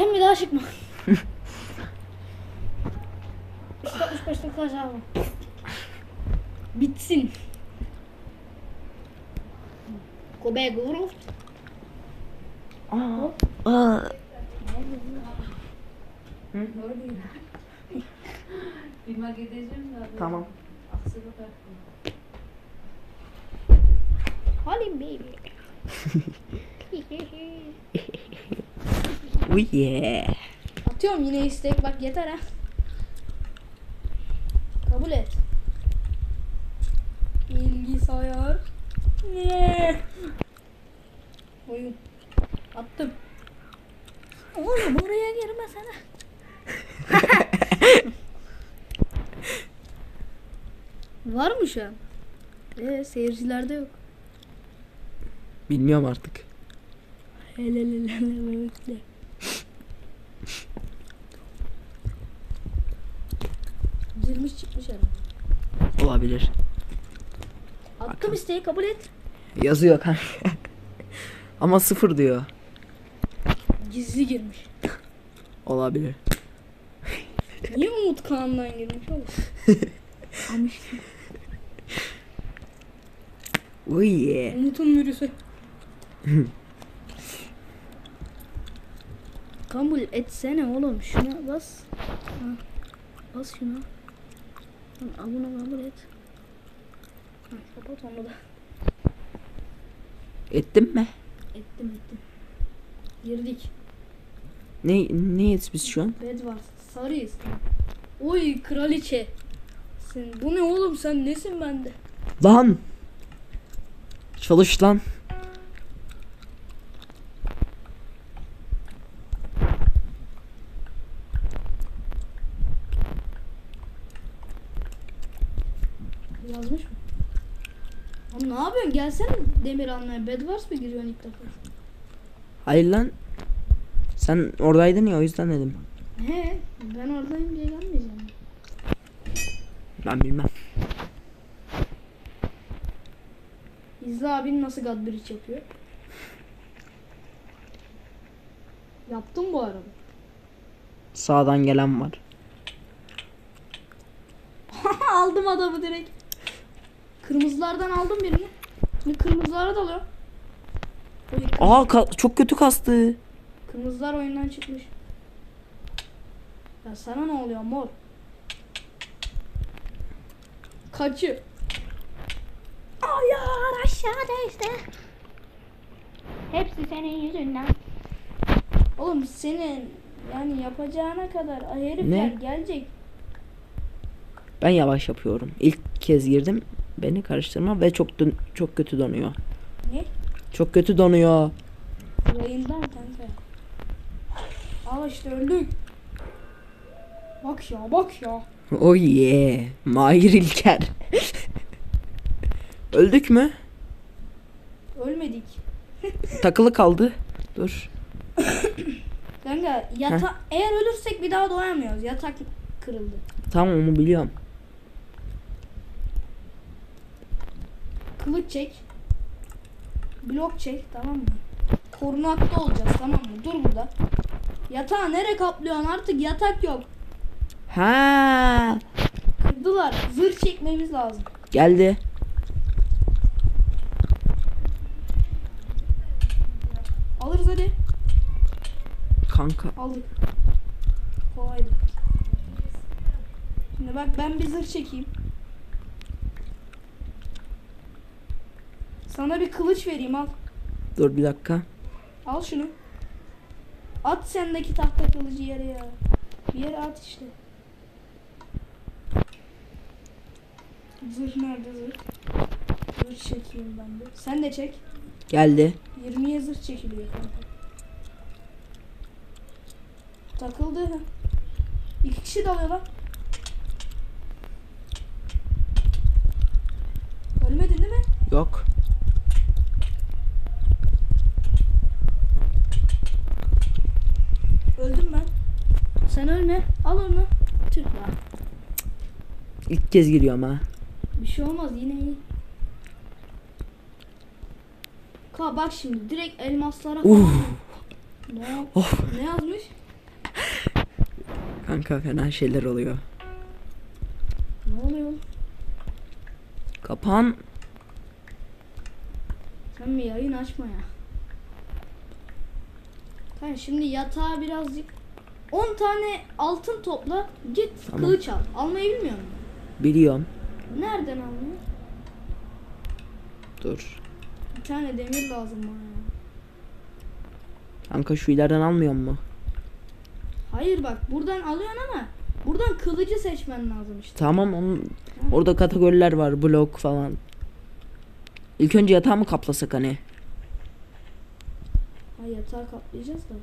Sen bir daha çıkma. 365 dakika aşağı. Bitsin. Kobe Guruf. Aa. Aa. Bilmek gideceğim de. Tamam. Halim baby. Oh yeah. Atıyorum yine istek bak yeter ha. Kabul et. Bilgisayar. Ne? Oyun. Attım. Oğlum oraya girmesene. Var mı şu an? Ee, seyircilerde yok. Bilmiyorum artık. Hele hele hele bekle. Girmiş çıkmış herhalde. Olabilir. Attım isteği kabul et. Yazıyor kanka. Ama sıfır diyor. Gizli girmiş. Olabilir. Niye Umut Kağan'dan girmiş oğlum? Oh yeah. Umut'un virüsü. kabul etsene oğlum. Şuna bas. Ha. Bas şuna. Al bunu kabul et. Ha, kapat onu da. Ettin mi? Ettim ettim. Girdik. Ne neyiz biz şu an? Bed var. Sarıyız. Oy kraliçe. Sen, bu ne oğlum sen nesin bende? Lan. Çalış lan. Yazmış mı? Oğlum ne yapıyorsun? Gelsene Demir almaya. Bedwars mı giriyorsun ilk defa? Hayır lan. Sen oradaydın ya o yüzden dedim. He, ben oradayım diye gelmeyeceğim. Ben bilmem. İzle abin nasıl God Bridge yapıyor. Yaptım bu arada. Sağdan gelen var. aldım adamı direkt. Kırmızılardan aldım birini. Şimdi kırmızılara dalıyor. Oy, kır- Aa ka- çok kötü kastı. Kırmızılar oyundan çıkmış. Ya sana ne oluyor mor? Kaçı? Ayar aşağıda işte. Hepsi senin yüzünden. Oğlum senin yani yapacağına kadar herifler Ne? gelecek. Ben yavaş yapıyorum. İlk kez girdim. Beni karıştırma ve çok dön- çok kötü donuyor. Ne? Çok kötü donuyor. Yayından kanka. Al işte öldük. Bak ya bak ya. Oh yeah. Mahir İlker. Öldük mü? Ölmedik. Takılı kaldı. Dur. Kanka yata eğer ölürsek bir daha doğamıyoruz. Yatak kırıldı. Tamam onu biliyorum. Kılıç çek. Blok çek tamam mı? Korunakta olacağız tamam mı? Dur burada. Yatağı nere kaplıyorsun artık yatak yok. Ha Kırdılar. Zırh çekmemiz lazım. geldi. Alırız hadi. Kanka. Aldık. Kolaydı. Şimdi bak ben bir zırh çekeyim. Sana bir kılıç vereyim al. Dur bir dakika. Al şunu. At sendeki tahta kılıcı yere ya. Bir yere at işte. Zırh nerede zırh? Zırh çekeyim ben de. Sen de çek. Geldi. 20'ye zırh çekiliyor kanka. Takıldı. İki kişi dalıyor lan. Ölmedin değil mi? Yok. Öldüm ben. Sen ölme. Al onu. Tüh lan. İlk kez giriyorum ha. Bir şey olmaz yine iyi. Ka bak şimdi direkt elmaslara Uh. Ne, Of. ne yazmış? Kanka fena şeyler oluyor. Ne oluyor? Kapan. Sen bir yayın açma ya. Kanka şimdi yatağa birazcık 10 tane altın topla git Tamam. kılıç al. Almayı bilmiyor musun? Biliyorum. Nereden almıyor? Dur. Bir tane demir lazım bana. Kanka şu ileriden almıyor mu? Hayır bak buradan alıyorsun ama buradan kılıcı seçmen lazım işte. Tamam onun orada kategoriler var blok falan. İlk önce yatağı mı kaplasak hani? Ha yatağı kaplayacağız da.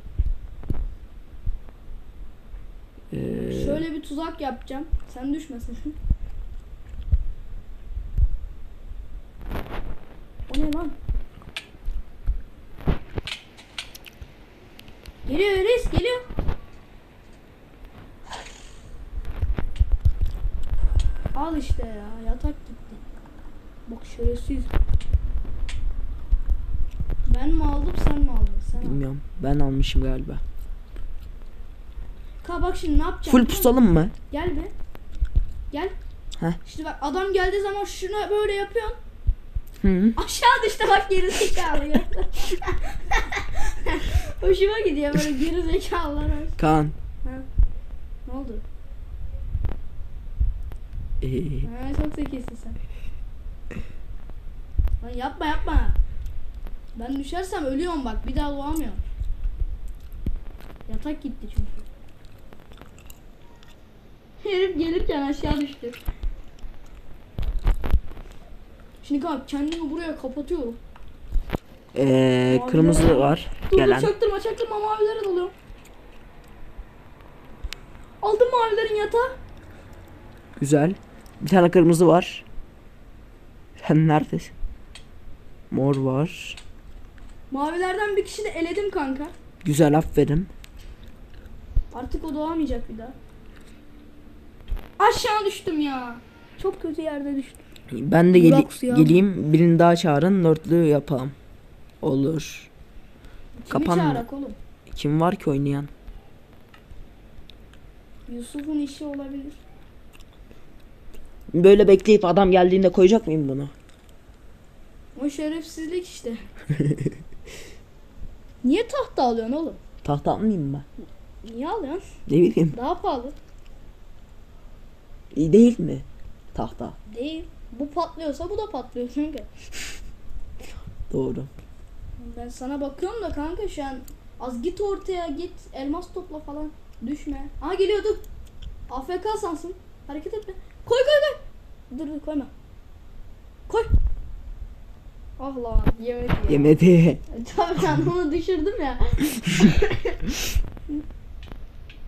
Ee, Şöyle bir tuzak yapacağım. Sen düşmesin. o ne lan? Geliyor reis geliyor. Al işte ya yatak gitti. Bak şerefsiz. Ben mi aldım sen mi aldın? Sen bilmiyorum. Ben almışım galiba. Ka bak şimdi ne yapacağım? Full pusalım mı? Gel be. Gel. Heh. İşte bak adam geldiği zaman şuna böyle yapıyorsun. Hı. Aşağı düştü bak geri zekalı ya. Hoşuma gidiyor böyle geri zekalılar. Kaan. Ha. Ne oldu? Ee, Ha, çok zekisin sen. Lan yapma yapma. Ben düşersem ölüyorum bak bir daha doğamıyorum. Yatak gitti çünkü. Herif gelirken aşağı düştü. Şimdi kanka kendimi buraya kapatıyorum. ee, kırmızı var. Dur Gelen. dur çaktırma çaktırma mavilere dalıyorum. Aldım mavilerin yatağı. Güzel. Bir tane kırmızı var. Sen neredesin? Mor var. Mavilerden bir kişi de eledim kanka. Güzel aferin. Artık o doğamayacak bir daha. Aşağı düştüm ya. Çok kötü yerde düştüm. Ben de al. geleyim. Birini daha çağırın. Dörtlü yapalım. Olur. Kimi Kapanma. çağırak oğlum? Kim var ki oynayan? Yusuf'un işi olabilir. Böyle bekleyip adam geldiğinde koyacak mıyım bunu? O şerefsizlik işte. Niye tahta alıyorsun oğlum? Tahta almayayım mı? Niye alıyorsun? Ne bileyim. Daha pahalı. İyi değil mi? Tahta. Değil. Bu patlıyorsa bu da patlıyor çünkü. Doğru. Ben sana bakıyorum da kanka şu an az git ortaya git elmas topla falan düşme. Aa geliyor dur. AFK sansın. Hareket etme. Koy koy koy. Dur dur koyma. Koy. Ah lan yemedi. Yemedi. Tabii ben onu düşürdüm ya.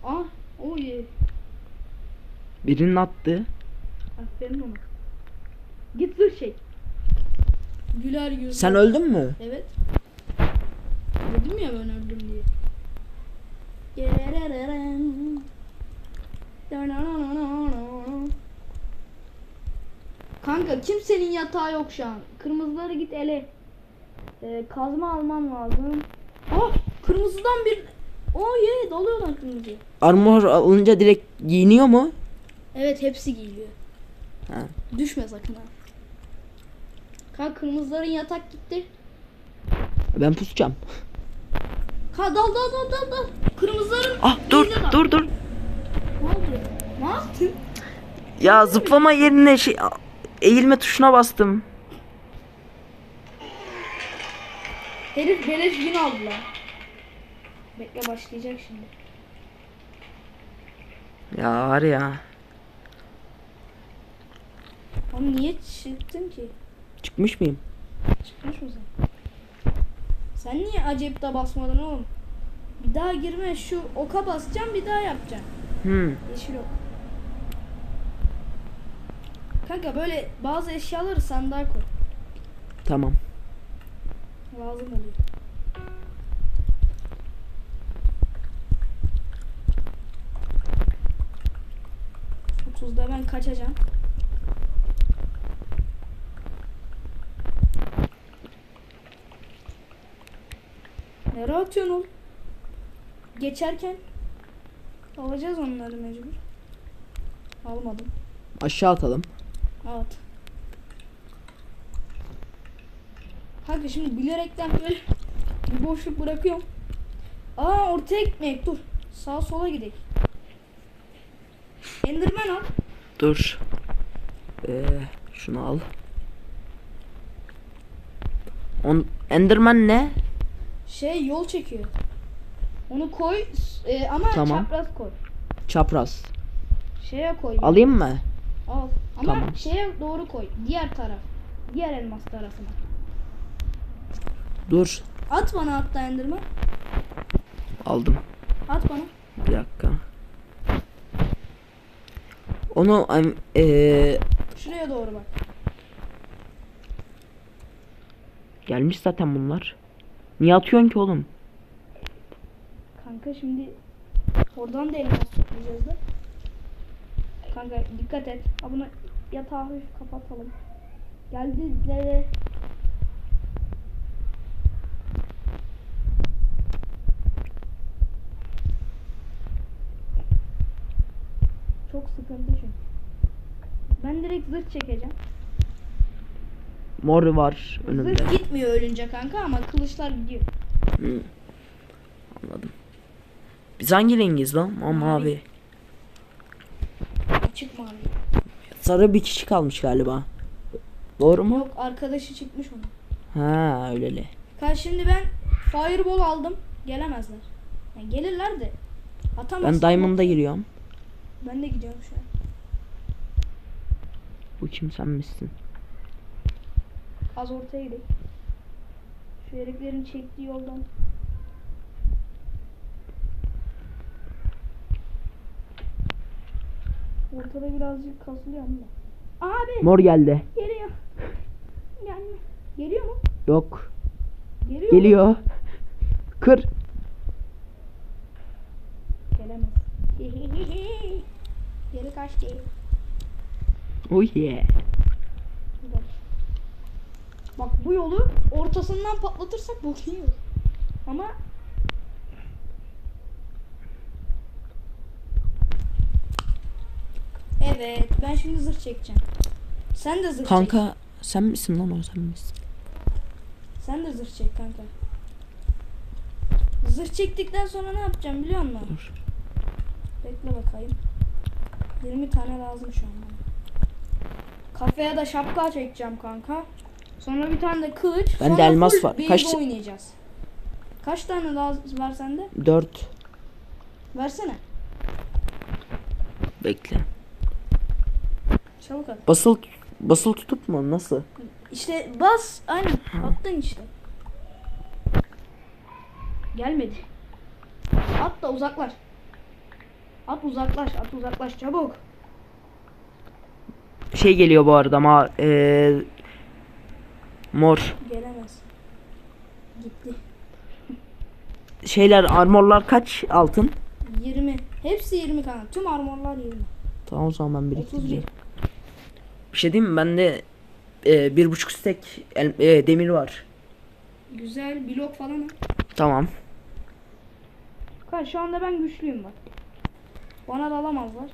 ah o ye. Birinin attı. Aferin ona. Git dur şey. Güler yüzlü. Sen öldün mü? Evet. Dedim ya ben öldüm diye. Kanka kimsenin yatağı yok şu an. Kırmızıları git ele. Ee, kazma almam lazım. Ah kırmızıdan bir... Oh ye dalıyorlar kırmızı. Armor alınca direkt giyiniyor mu? Evet hepsi giyiliyor. Ha. Düşme sakın ha. Kanka kırmızıların yatak gitti. Ben pusacağım. Ka dal dal dal dal dal. Kırmızıların Ah dur dal. dur dur. Ne oldu? Ne yaptın? Ya zıplama yerine şey eğilme tuşuna bastım. Herif beleş gün aldılar. Bekle başlayacak şimdi. Ya var ya. Ama niye çıktın ki? Çıkmış mıyım? Çıkmış mısın? Sen niye acayip de basmadın oğlum? Bir daha girme şu oka basacağım bir daha yapacağım. Hmm. Yeşil ok. Kanka böyle bazı eşyaları sandığa koy. Tamam. Lazım oluyor. Otuzda ben kaçacağım. Nereye atıyorsun oğlum? Geçerken. Alacağız onları mecbur. Almadım. Aşağı atalım. Evet. Kanka şimdi bilerekten böyle bir boşluk bırakıyorum. Aa ortaya gitmeyek dur. Sağa sola gidelim. Enderman al. Dur. Ee, şunu al. On, Enderman ne? Şey yol çekiyor. Onu koy e, ama Tamam. çapraz koy. Çapraz. Şeye koy. Alayım mı? Al. Ama Tamam. şeye doğru koy. Diğer taraf. Diğer elmas tarafına. Dur. At bana hatta Enderman. Aldım. At bana. Bir dakika. Onu em- Şuraya doğru bak. gelmiş zaten bunlar. Niye atıyorsun ki oğlum? Kanka şimdi oradan da elmas toplayacağız da. Kanka dikkat et. Ha yatağı hafif kapatalım. Geldileri Çok sıkıntı çünkü. Ben direkt zırh çekeceğim. Mor var önümde. Zırh gitmiyor ölünce kanka ama kılıçlar gidiyor. Hı. Anladım. Biz hangi rengiz lan? Aa, mavi. Açık mavi. Sarı bir kişi kalmış galiba. Doğru mu? Yok arkadaşı çıkmış onun. Ha öyleli. Kanka şimdi ben fireball aldım. Gelemezler. Yani gelirler de atamaz. Ben Diamond'a giriyorum. Ben de gidiyorum şu an. Bu kim sen misin? Az ortaya gidelim. Şu heriflerin çektiği yoldan. Ortada birazcık kasılıyor ama. Abi Mor geldi. geliyor. Gelme. Geliyor mu? Yok. Geliyor. mu? Geliyor. Kır. Gelemez. Geri kaçtı. Oh yeah. Bak. Bu yolu ortasından patlatırsak bok yiyoruz. Ama Evet, ben şimdi zırh çekeceğim. Sen de zırh çek. Kanka sen misin lan o sen misin? Sen de zırh çek kanka. Zırh çektikten sonra ne yapacağım biliyor musun? Dur. Bekle bakayım. 20 tane lazım şu an bana. Kafaya da şapka çekeceğim kanka. Sonra bir tane de kılıç. Bende sonra elmas var. Kaç- oynayacağız. Kaç tane lazım var sende? Dört. Versene. Bekle. Çabuk at. Basıl basıl tutup mu? Nasıl? İşte bas. Aynen. Attın işte. Gelmedi. At da uzaklaş. At uzaklaş. At uzaklaş. Çabuk. Şey geliyor bu arada ama eee mor. Gelemez. Gitti. Şeyler armorlar kaç altın? 20. Hepsi 20 kanka. Tüm armorlar 20. Tamam o zaman ben 31. biriktireceğim. Bir şey diyeyim mi? Bende eee, bir buçuk stek el- eee, demir var. Güzel blok falan al. Tamam. Kanka şu anda ben güçlüyüm bak. Bana da alamazlar.